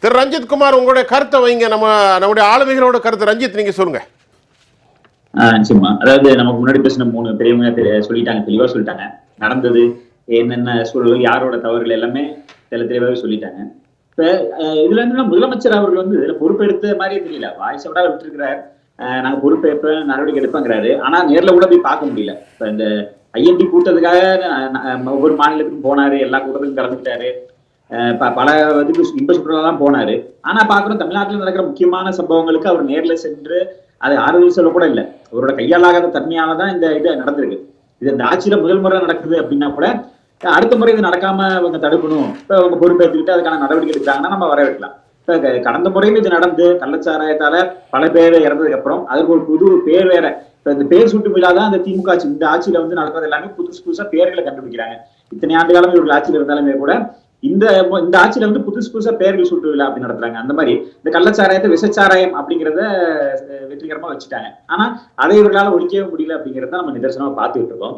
திரு ரஞ்சித் குமார் உங்களுடைய கருத்தை வைங்க. நம்ம நம்முடைய ஆளுமைகளோட கருத்து. ரஞ்சித் நீங்க சொல்லுங்க. ஆஹ் நிச்சயமா. அதாவது நமக்கு முன்னாடி பேசின மூணு பெரியவங்க சொல்லிட்டாங்க தெளிவா சொல்லிட்டாங்க. நடந்தது என்னென்ன சூழல்கள் யாரோட தவறுகள் எல்லாமே தெல தெளிவாகவே சொல்லிட்டாங்க. இப்ப இதுல இருந்து முதலமைச்சர் அவர்கள் வந்து இதுல பொறுப்பெடுத்த மாதிரியே தெரியல. வாய்ஸ் விட விட்டுருக்கிறார். நாங்க பொறுப்பேற்ப நடவடிக்கை எடுப்பேங்கிறாரு. ஆனா நேர்ல கூட போய் பார்க்க முடியல. இப்ப இந்த ஐஎன்டி கூட்டத்துக்காக ஒவ்வொரு மாநிலத்துக்கும் போனாரு எல்லா கூட்டத்துக்கும் கலந்துக்கிட்டாரு. பல இதுக்கு இன்ப சுற்றுலாலாம் போனாரு. ஆனா பாக்குறோம் தமிழ்நாட்டில் நடக்கிற முக்கியமான சம்பவங்களுக்கு அவர் நேர்ல சென்று அது ஆறுதல் சொல்ல கூட இல்ல. அவரோட கையாலாகாத தன்மையால தான் இந்த இது நடந்திருக்கு. இது இந்த ஆட்சியில முதல் முறை நடக்குது அப்படின்னா கூட அடுத்த முறை இது நடக்காம அவங்க தடுக்கணும். இப்ப அவங்க பொறுப்பேற்றுக்கிட்டு அதுக்கான நடவடிக்கை எடுத்தாங்கன்னா நம்ம வரவேற்கலாம். இப்ப கடந்த முறையில இது நடந்து கள்ளச்சாராயத்தால பல பேர் இறந்ததுக்கு அப்புறம் அதுக்கு ஒரு புது பேர் வேற. இப்ப இந்த பேர் சுட்டு விழா தான் திமுக ஆட்சி இந்த ஆட்சியில வந்து நடக்கிறது எல்லாமே புதுசு புதுசா பேர்களை கண்டுபிடிக்கிறாங்க. இத்தனை ஆண்டு காலம் இவர்கள் ஆட்சியில் இருந்தாலுமே கூட இந்த இந்த ஆட்சியில வந்து புதுசு புதுசா பேர்கள் சுட்டு விழா அப்படி நடத்துறாங்க. அந்த மாதிரி இந்த கள்ளச்சாராயத்தை விசச்சாராயம் அப்படிங்கிறத வெற்றிகரமா வச்சுட்டாங்க. ஆனா அதை இவர்களால ஒழிக்கவே முடியல அப்படிங்கறத நம்ம நிதர்சனமா பார்த்துட்டு இருக்கோம்.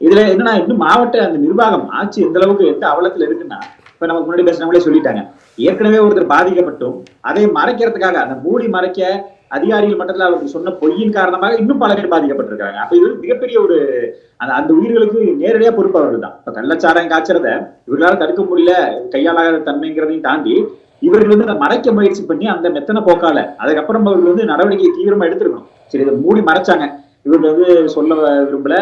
இதுல என்னன்னா இன்னும் மாவட்ட அந்த நிர்வாகம் ஆட்சி எந்த அளவுக்கு எந்த அவலத்துல இருக்குன்னா இப்ப நமக்கு முன்னாடி பேசினவங்களே சொல்லிட்டாங்க. ஏற்கனவே ஒருத்தர் பாதிக்கப்பட்டும் அதை மறைக்கிறதுக்காக அந்த மூடி மறைக்க அதிகாரிகள் மட்டத்துல அவருக்கு சொன்ன பொய்யின் காரணமாக இன்னும் பல பேர் பாதிக்கப்பட்டிருக்காங்க. அப்ப இது மிகப்பெரிய ஒரு அந்த அந்த உயிர்களுக்கு நேரடியா பொறுப்பு அவர்கள் தான். இப்ப கள்ளச்சாரம் காய்ச்சறத இவர்களால தடுக்க முடியல கையாளாத தன்மைங்கிறதையும் தாண்டி இவர்கள் வந்து அதை மறைக்க முயற்சி பண்ணி அந்த மெத்தனை போக்கால அதுக்கப்புறம் அவர்கள் வந்து நடவடிக்கை தீவிரமா எடுத்திருக்கணும். சரி இதை மூடி மறைச்சாங்க. இவர்கள் வந்து சொல்ல விரும்பல.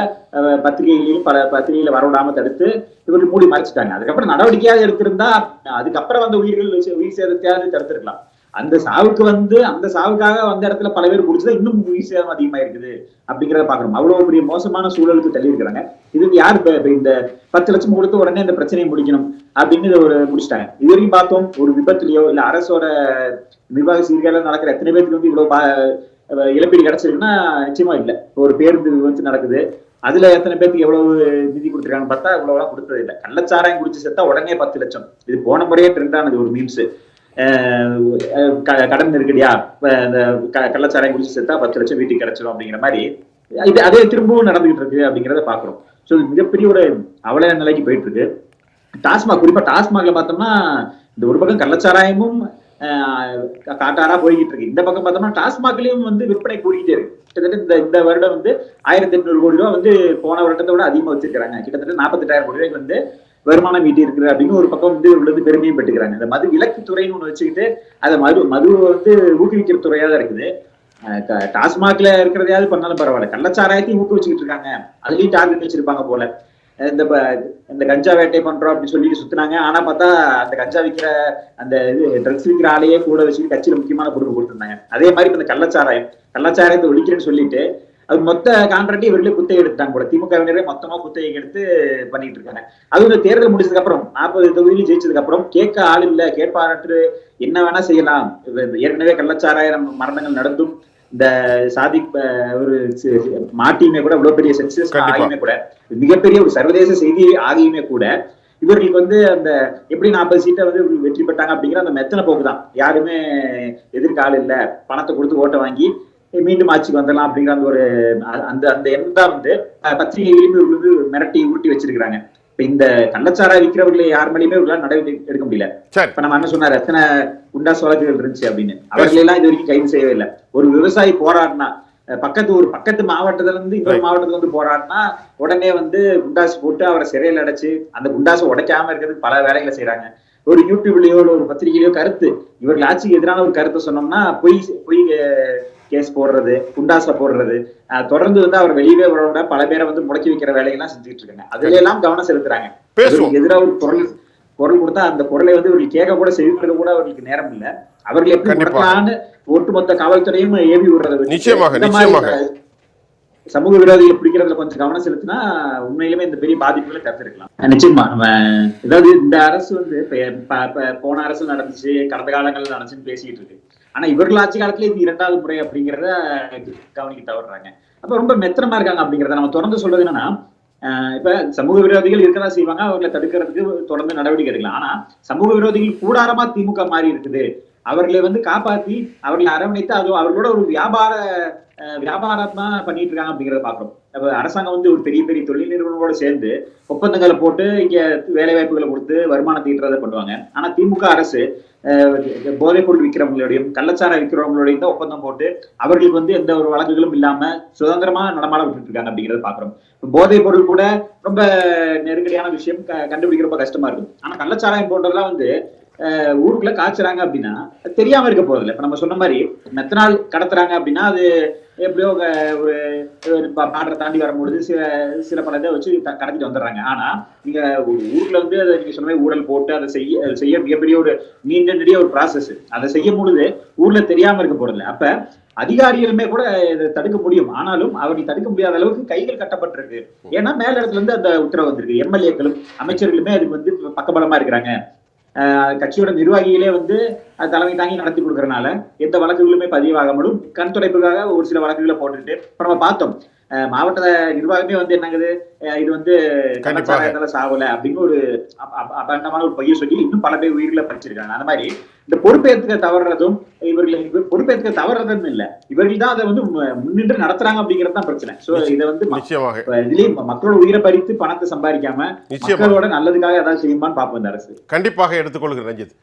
பத்திரிகைகளையும் பல பத்திரிகையில வரவிடாம தடுத்து இவர்கள் மூடி மறைச்சிட்டாங்க. அதுக்கப்புறம் நடவடிக்கையாக எடுத்திருந்தா அதுக்கப்புறம் வந்து உயிர்கள் உயிர் சேதத்தையாவது தடுத்திருக்கலாம். அந்த சாவுக்கு வந்து அந்த சாவுக்காக வந்த இடத்துல பல பேர் முடிச்சதா இன்னும் உயிர் அதிகமா இருக்குது அப்படிங்கிறத பாக்கணும் அவ்வளவு பெரிய மோசமான சூழலுக்கு தள்ளி இருக்கிறாங்க. இது யார் இந்த பத்து லட்சம் கொடுத்து உடனே இந்த பிரச்சனையை முடிக்கணும் அப்படின்னு ஒரு முடிச்சிட்டாங்க. இது வரைக்கும் பார்த்தோம் ஒரு விபத்துலயோ இல்ல அரசோட நிர்வாக சீர்கேடுல நடக்கிற எத்தனை பேருக்கு வந்து இவ்வளவு பா- இழப்பீடு கிடைச்சிருக்குன்னா நிச்சயமா இல்ல. ஒரு பேருந்து விபத்து நடக்குது. அதுல எத்தனை பேருக்கு எவ்வளவு நிதி கொடுத்துருக்காங்க பார்த்தா இவ்வளவு கொடுத்தது இல்ல. கள்ளச்சாராயம் குடிச்சு செத்தா உடனே பத்து லட்சம். இது போன முறையே ட்ரெண்ட் ஆனது ஒரு மீம்ஸ் கடன் நெருக்கடியா? இந்த கள்ளச்சாராயம் குடிச்சு செத்தா பத்து லட்சம் வீட்டுக்கு கிடைச்சிடும் அப்படிங்கிற மாதிரி. இது அதே திரும்பவும் நடந்துகிட்டு இருக்கு அப்படிங்கிறத பாக்குறோம் ஸோ இது மிகப்பெரிய ஒரு அவல நிலைக்கு போயிட்டு இருக்கு டாஸ்மாக் குறிப்பா டாஸ்மாக்ல பார்த்தோம்னா இந்த ஒரு பக்கம் கள்ளச்சாராயமும் ஆஹ் காட்டாரா போய்கிட்டு இருக்கு. இந்த பக்கம் பார்த்தோம்னா டாஸ்மாக்லயும் வந்து விற்பனை கூடிக்கிட்டே இருக்கு. கிட்டத்தட்ட இந்த இந்த வருடம் வந்து ஆயிரத்தி எட்நூறு கோடி ரூபாய் வந்து போன வருடத்தை விட அதிகமா வச்சிருக்காங்க கிட்டத்தட்ட நாற்பத்தெட்டாயிரம் கோடி ரூபாய்க்கு வந்து வருமானம் ஈட்டி இருக்குது அப்படின்னு ஒரு பக்கம் வந்து இவர்கள் வந்து பெருமையும் பெற்றுக்கிறாங்க. இந்த மது விலக்கு துறைன்னு ஒண்ணு வச்சுக்கிட்டு அதை மது மதுவை வந்து ஊக்குவிக்கிற துறையா தான் இருக்குது. டாஸ்மாக்ல இருக்கிறதையாவது பண்ணாலும் பரவாயில்ல. கள்ளச்சாராயத்தையும் ஊக்குவிச்சுக்கிட்டு இருக்காங்க. அதுலயும் டார்கெட் வச்சிருப்பாங்க போல. இந்த ப- இந்த கஞ்சா வேட்டை பண்றோம் அப்படின்னு சொல்லிட்டு சுத்தினாங்க. ஆனா பார்த்தா அந்த கஞ்சா விற்கிற அந்த இது ட்ரக்ஸ் விற்கிற ஆளையே கூட வச்சுட்டு கட்சியில முக்கியமான பொறுப்பு கொடுத்துருந்தாங்க. அதே மாதிரி இந்த கள்ளச்சாராயம் கள்ளச்சாராயத்தை ஒழிக்கிறேன்னு சொல்லிட்டு அது மொத்த கான்ட்ராக்ட் இவர்களே குத்தகை எடுத்தாங்க போல. திமுகவினரே மொத்தமா குத்தகை எடுத்து பண்ணிட்டு இருக்காங்க. அது இந்த தேர்தல் முடிச்சதுக்கு அப்புறம் நாற்பது தொகுதியில் ஜெயிச்சதுக்கு அப்புறம் கேட்க ஆள் இல்ல கேட்பாரற்று என்ன வேணா செய்யலாம். ஏற்கனவே கள்ளச்சாராயிரம் மரணங்கள் நடந்தும் இந்த சாதி ஒரு மாட்டியுமே கூட இவ்வளவு பெரிய சென்சஸ். ஆகியுமே கூட மிகப்பெரிய ஒரு சர்வதேச செய்தி ஆகியுமே கூட இவர்களுக்கு வந்து அந்த எப்படி நாற்பது சீட்டை வந்து வெற்றி பெற்றாங்க அப்படிங்கிற அந்த மெத்தனை போக்கு தான் யாருமே எதிர்க்க ஆள் இல்ல. பணத்தை கொடுத்து ஓட்டை வாங்கி மீண்டும் ஆட்சிக்கு வந்துடலாம் அப்படிங்கிற அந்த ஒரு அந்த அந்த எண்ணம் தான் வந்து பத்திரிகைகளையும் இவர்கள் வந்து மிரட்டி ஊட்டி வச்சிருக்கிறாங்க. இப்ப இந்த கள்ளச்சாரா விற்கிறவர்களை யார் மேலேயுமே இவர்களால் நடவடிக்கை எடுக்க முடியல. இப்ப நம்ம என்ன சொன்னார் எத்தனை குண்டாஸ் வழக்குகள் இருந்துச்சு அப்படின்னு. அவர்கள் எல்லாம் இது வரைக்கும் கைது செய்யவே இல்லை. ஒரு விவசாயி போராடினா பக்கத்து ஒரு பக்கத்து மாவட்டத்துல இருந்து இன்னொரு. மாவட்டத்துல வந்து போராடினா உடனே வந்து குண்டாஸ் போட்டு அவரை சிறையில் அடைச்சு அந்த குண்டாஸை உடைக்காம இருக்கிறதுக்கு பல வேலைகளை செய்யறாங்க ஒரு யூடியூப்லயோ ஒரு பத்திரிகையிலயோ கருத்து. இவர்கள் ஆட்சிக்கு எதிரான ஒரு கருத்தை சொன்னோம்னா பொய் பொய் கேஸ் போடுறது குண்டாச போடுறது தொடர்ந்து வந்து அவர் வெளியவே விட பல பேரை வந்து முடக்கி வைக்கிற வேலையெல்லாம் செஞ்சுட்டு இருக்காங்க. அதுல எல்லாம் கவனம் செலுத்துறாங்க. அவர்களுக்கு எதிராக ஒரு குரல் குரல் கொடுத்தா அந்த குரலை வந்து இவர்கள் கேட்க கூட செய்வது கூட அவர்களுக்கு நேரம் இல்ல. அவர்கள் எப்படி. முடக்கலான்னு ஒட்டுமொத்த காவல்துறையும் ஏவி விடுறத நிச்சயமாக, நிச்சயமாக. சமூக விரோதிகளை பிடிக்கிறதுல கொஞ்சம் கவனம் செலுத்தினா உண்மையிலுமே இந்த பெரிய பாதிப்புகளை தவிர்த்திருக்கலாம் நிச்சயமா. நம்ம ஏதாவது இந்த அரசு வந்து போன அரசு நடந்துச்சு கடந்த காலங்கள்ல நடந்துச்சுன்னு பேசிட்டு இருக்கு. ஆனா இவர்கள் ஆட்சி காலத்துல இது இரண்டாவது முறை அப்படிங்கிறத கவனிக்க தவறாங்க அப்ப ரொம்ப மெத்தனமா இருக்காங்க அப்படிங்கிறத நம்ம தொடர்ந்து சொல்றது என்னன்னா இப்ப சமூக விரோதிகள் இருக்கதா செய்வாங்க அவர்களை தடுக்கிறதுக்கு தொடர்ந்து நடவடிக்கை எடுக்கலாம். ஆனா சமூக விரோதிகள் கூடாரமா திமுக மாறி இருக்குது. அவர்களை வந்து காப்பாத்தி அவர்களை அரவணைத்து அது அவர்களோட ஒரு வியாபார வியாபாரமா பண்ணிட்டு இருக்காங்க அப்படிங்கறத பாக்குறோம் அப்ப அரசாங்கம் வந்து ஒரு பெரிய பெரிய தொழில் நிறுவனங்களோட சேர்ந்து ஒப்பந்தங்களை போட்டு இங்க வேலை வாய்ப்புகளை கொடுத்து வருமானத்தை ஈட்டுறதை பண்ணுவாங்க ஆனா திமுக அரசு போதைப்பொருள் போதைப் பொருள் விற்கிறவங்களோடையும் கள்ளச்சாரம் விற்கிறவங்களோடையும் தான் ஒப்பந்தம் போட்டு அவர்களுக்கு வந்து எந்த ஒரு வழக்குகளும் இல்லாம சுதந்திரமா நடமாட விட்டுட்டு இருக்காங்க அப்படிங்கறத பாக்குறோம் போதைப் பொருள் கூட ரொம்ப நெருக்கடியான விஷயம் க- கண்டுபிடிக்க ரொம்ப கஷ்டமா இருக்கும் ஆனா கள்ளச்சாராயம் போன்றதெல்லாம் வந்து ஊருக்குள்ள காய்ச்சறாங்க அப்படின்னா அது தெரியாம இருக்க போறதில்ல. இப்ப நம்ம சொன்ன மாதிரி மெத்தனால் கடத்துறாங்க அப்படின்னா அது எப்படியோ ஒரு ஒரு பா- பாடரை தாண்டி வரும்பொழுது சில சில பல இதை வச்சு கடத்திட்டு வந்துடுறாங்க. ஆனா நீங்க ஒரு ஊர்ல வந்து அதை நீங்க சொன்ன மாதிரி ஊழல் போட்டு அதை செய்ய செய்ய மிகப்பெரிய ஒரு நீண்ட நெடிய ஒரு ப்ராசஸ் அதை செய்யும் பொழுது ஊர்ல தெரியாம இருக்க போறதில்ல. அப்ப அதிகாரிகளுமே கூட இதை தடுக்க முடியும். ஆனாலும் அவரை தடுக்க முடியாத அளவுக்கு கைகள் கட்டப்பட்டிருக்கு. ஏன்னா மேல இடத்துல இருந்து அந்த உத்தரவு வந்திருக்கு. எம்எல்ஏக்களும் அமைச்சர்களுமே அதுக்கு வந்து பக்கபலமா இருக்கிறாங்க. கட்சியோட நிர்வாகிகளே வந்து தலைமை தாங்கி நடத்தி கொடுக்கறனால எந்த வழக்குகளுமே பதிவாகாமலும் கண் துடைப்புக்காக ஒரு சில வழக்குகளை போட்டுட்டு நம்ம பார்த்தோம். மாவட்ட நிர்வாகமே வந்து என்னங்குது? இது வந்து. கள்ளச்சாராயத்தால சாவல அப்படின்னு ஒரு அப- அப- அபண்டமான ஒரு பைய சொல்லி இன்னும் பல பேர் உயிர்களை பறிச்சிருக்காங்க. அந்த மாதிரி இந்த பொறுப்பேற்றுக்க தவறுறதும் இவர்கள் இவர் பொறுப்பேற்றுக்க தவறுறதும் இல்ல. இவர்கள் தான் அதை வந்து முன்னின்று நடத்துறாங்க அப்படிங்கிறது தான் பிரச்சனை. சோ இதை வந்து இதுலயும் மக்களோட உயிரை பறித்து பணத்தை சம்பாதிக்காம மக்களோட நல்லதுக்காக ஏதாவது செய்யுமான்னு பாப்போம் இந்த அரசு. கண்டிப்பாக எடுத்துக்கொள்கிறேன் ரஞ்சித்.